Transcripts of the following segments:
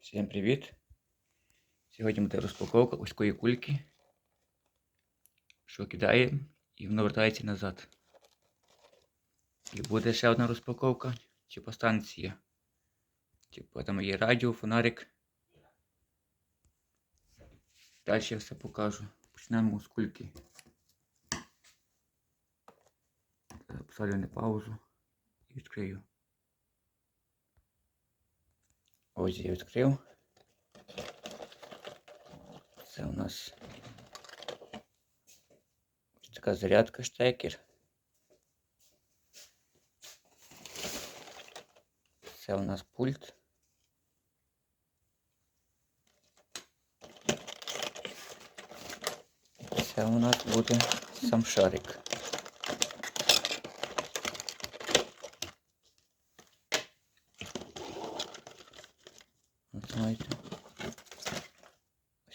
Всім привіт! Сьогодні буде розпаковка ось такої кульки, що кидає і воно вертається назад. І буде ще одна розпаковка, типу станція. Типу там є радіо, фонарик. Далі я все покажу. Почнемо з кульки. Поставлю на паузу і відкрию. Ось я відкрив. Це у нас ось така зарядка штекер. Це у нас пульт. Це у нас буде сам шарик.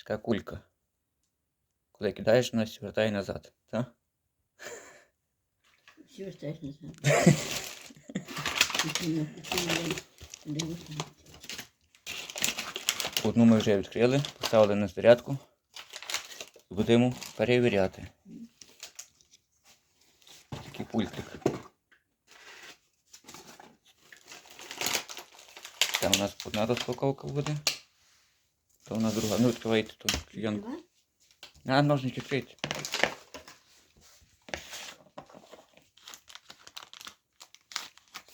Така кулька. Коли кидаєш, вона се вертає назад. Так? Все вертаєш назад. Одну ми вже відкрили, поставили на зарядку. Будемо перевіряти. Такий пультик. Це у нас одна розпаковка буде. У нас друга. Ну, відкривайте ту клієнку. А, ножнички відкрийте.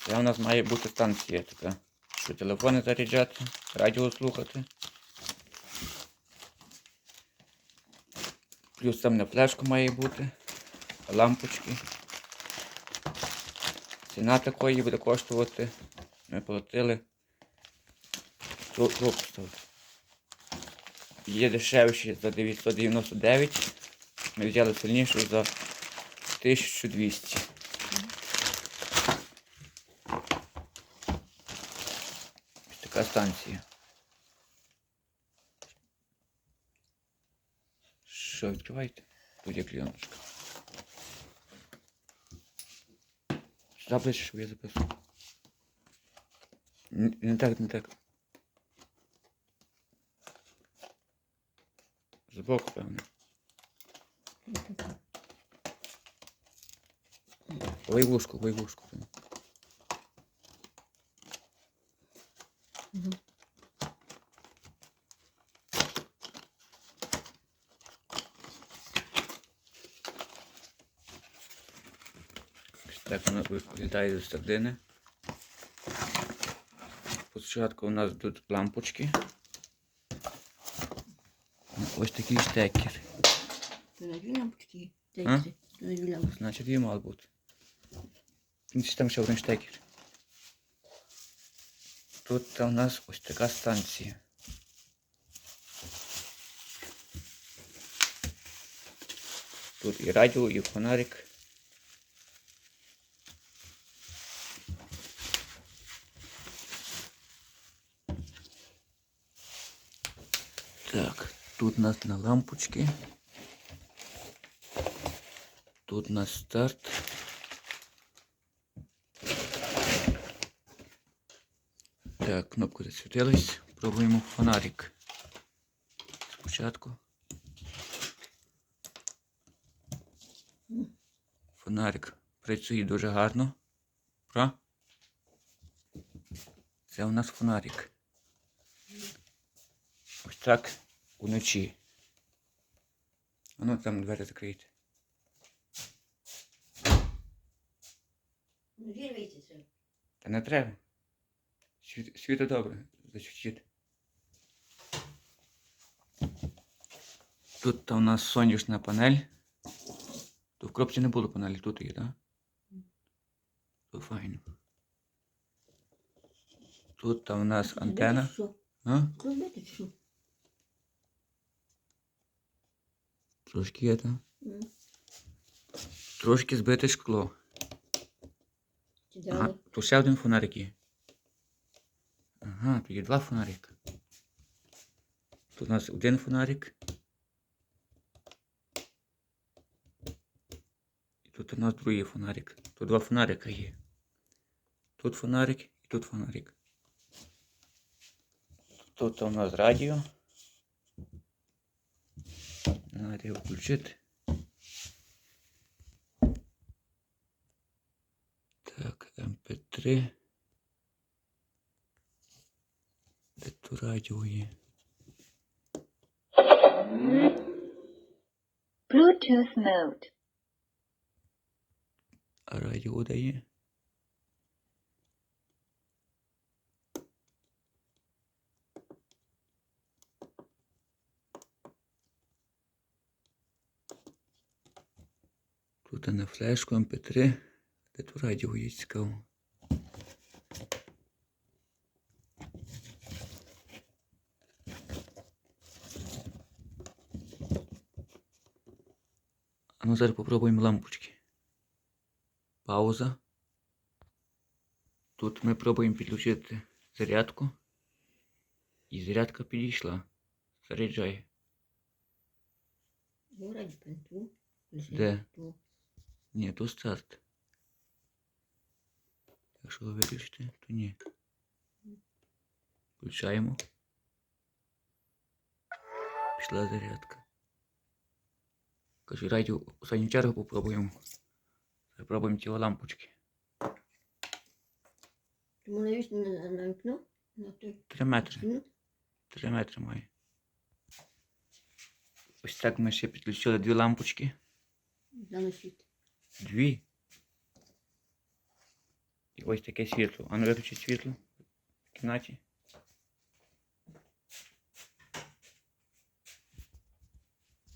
Це у нас має бути станція така. Що телефони заряджати, радіо слухати. Плюс там на флешку має бути. Лампочки. Ціна такої буде коштувати. Ми платили. Тут Є дешевші за 999. Ми взяли сильнішу за 1200. Ось така станція. Що, відкривайте? Є клієнточка. Ближче, щоб я записував. Не так, не так. Збоку, певно. Ой, вушку, ой, вушку. Мгм. Ось Так воно виглядає з середини. Спочатку у нас тут лампочки. Ось такий штекер. А? Значить, її мало бути. Там ще один штекер. Тут у нас ось така станція. Тут і радіо, і фонарик. Так, тут у нас на лампочки. Тут у нас старт. Так, кнопка засвітилась. Пробуємо фонарик. Спочатку. Фонарик працює дуже гарно. Про? Це у нас фонарик. Ось так уночі. А ну там двері закрийте. Ну, вірвайте це. Та не треба. Світ, світло добре, зачуть. Тут у нас сонячна панель. Тут в коробці не було панелі, тут є, так? Тут файно. Тут у нас антена. А? Розбити чи що? Трошки є, так? М. Трошки збите шкло. Ага, тут ще один фонарик є. Ага, тут є два фонарика. Тут у нас один фонарик. І тут у нас другий фонарик. Тут два фонарика є. Тут фонарик і тут фонарик. Тут у нас радіо. Надо його включити. Так, МП3. Де тут радіо є? Bluetooth mode. А радіо дає? Тут на флешку МП3. Де тут радіо є цікаво. А ну зараз попробуємо лампочки. Пауза. Тут ми пробуємо підключити зарядку. І зарядка підійшла. Заряджає. Де? Ні, то старт. Якщо ви виключите, то ні. Включаємо. Пішла зарядка. Кажу, радіо в останню чергу попробуємо. Попробуємо ті лампочки. Ти навіщо на, вікно? Три метри. Три метри має. Ось так ми ще підключили дві лампочки. Дано світ. Дві. І ось таке світло. А ну виключи світло в кімнаті.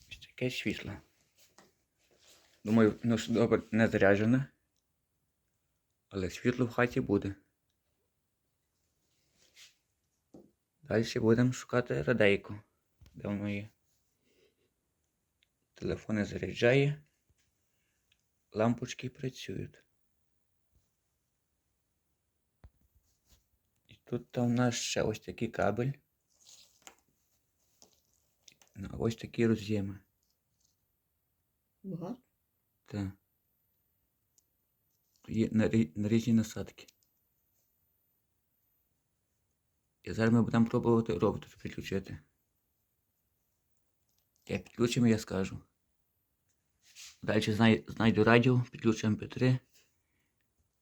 Ось таке світло. Думаю, ну добре не заряджене. Але світло в хаті буде. Далі будемо шукати радейку. Де воно є? Телефон не заряджає. Лампочки працюють. І тут там у нас ще ось такий кабель. Ну, ось такі роз'єми. Багато. Так. Є на, на різні насадки. І зараз ми будемо пробувати робот підключити. Як підключимо, я скажу. Далі знай, знайду радіо, підключу MP3.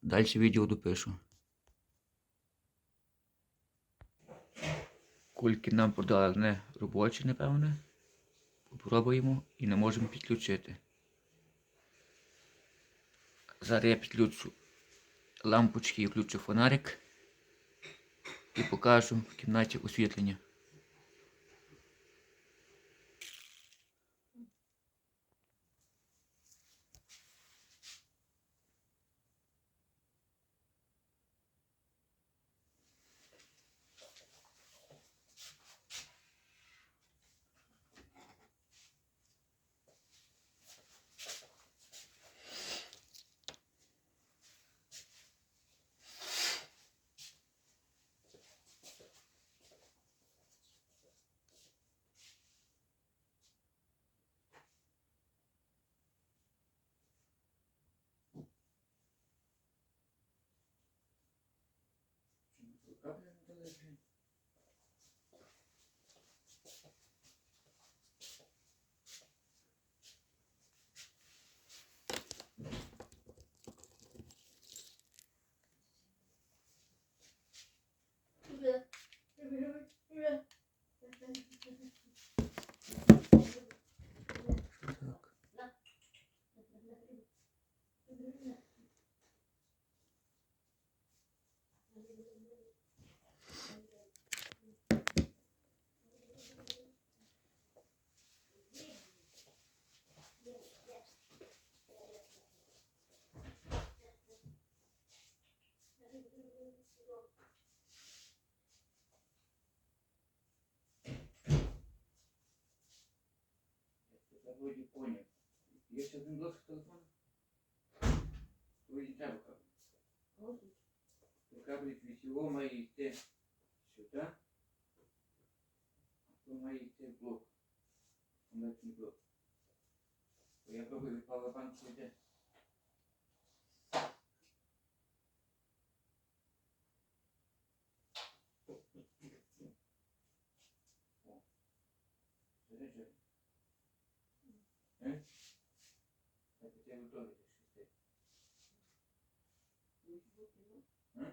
Далі відео допишу. Кульки нам продали не робочі, напевне. Попробуємо і не можемо підключити. Зараз я підключу лампочки і включу фонарик і покажу в кімнаті освітлення. Так. Я вроді поняв. Є ще один з телефону? Вроді треба кабель. То кабель від цього має йти сюди. А то має йти в блок. Конвертний блок. Бо я пробую від павербанку йде. facebook you know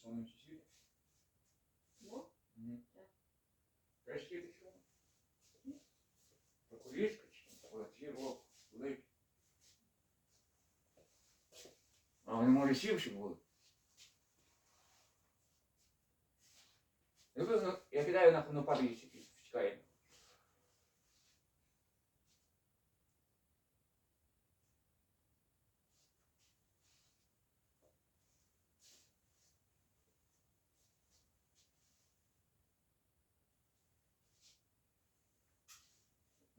Кулішки сонним чи світиш? Во? Угу. Так. Теж світиш що? То кулішка чи? Оці о, великі. А вони може сівші були. Я визнав- Я кидаю на на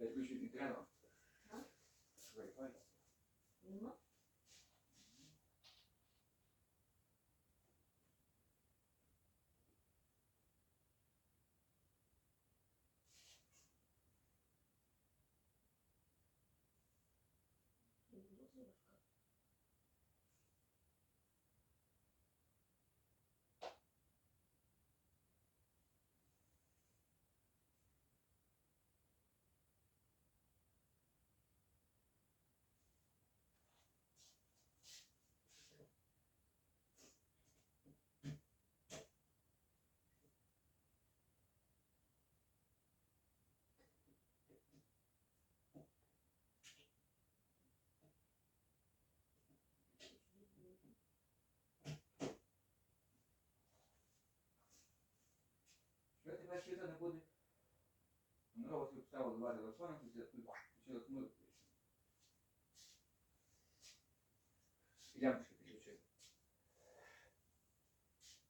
Папі і чекаю. Я тобі чуть не треба. А? Wi-Fi. Нема? Що тебе світа не буде? Ну, ось вставив два телефони, книгу. Ідемо ще підключити.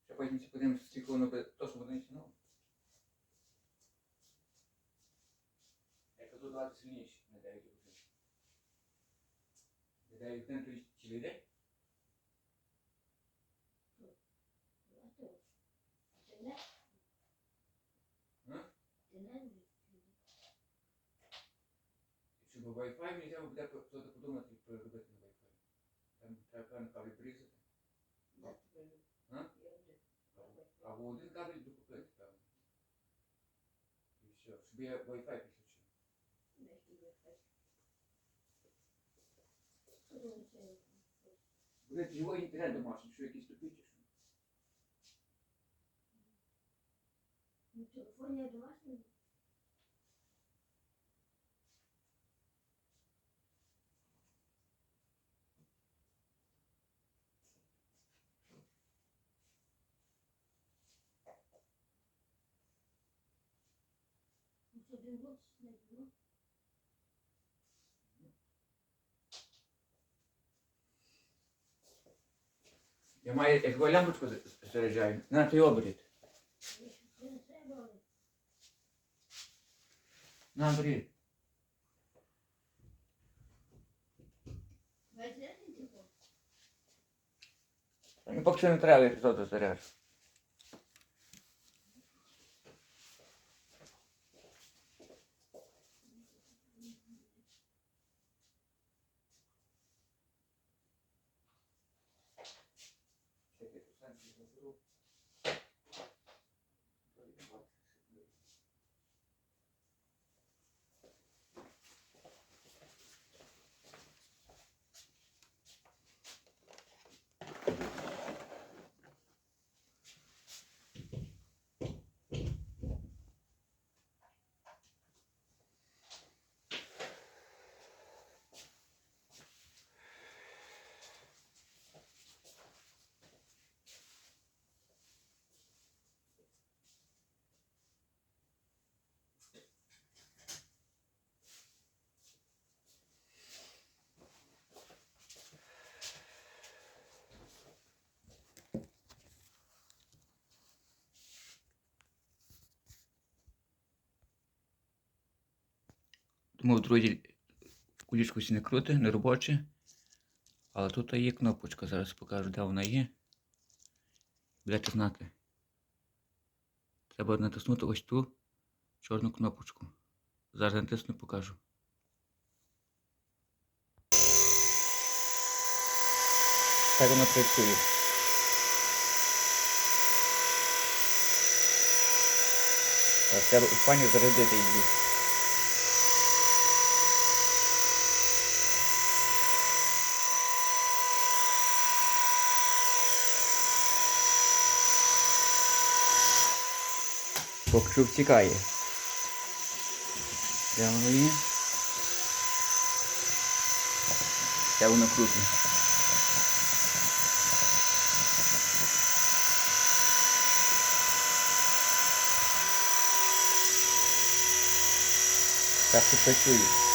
Ще потім подивимося, скільки воно буде точно буде тягнуло. Я кажу, давати сильніше на 9 годин. На 9 годин то цілий день? Ти не? А? Ти не? Щоб Wi-Fi треба буде хтось подумати переробити на Wi-Fi. Там треба певно кабель прирізати. Або один кабель докупити, певно. І все, щоб я Wi-Fi підключив. Буде живий інтернет домашній, що якийсь тупий чи що? Ну, телефон я домашній. Ну, що, один год не було? Я маю, як його лямпочку за- заряджаю, на той але На телефон. Ну, поки що не треба, як то заряджу. Думав, друзі, кулічку всі не крути, не робоче. Але тут є кнопочка, зараз покажу, де вона є. Будете знати. Треба натиснути ось ту чорну кнопочку. Зараз натисну покажу. Так воно працює. Треба у пані зарядити її. Що втікає. Прямо є? Де воно круто. Так що працює.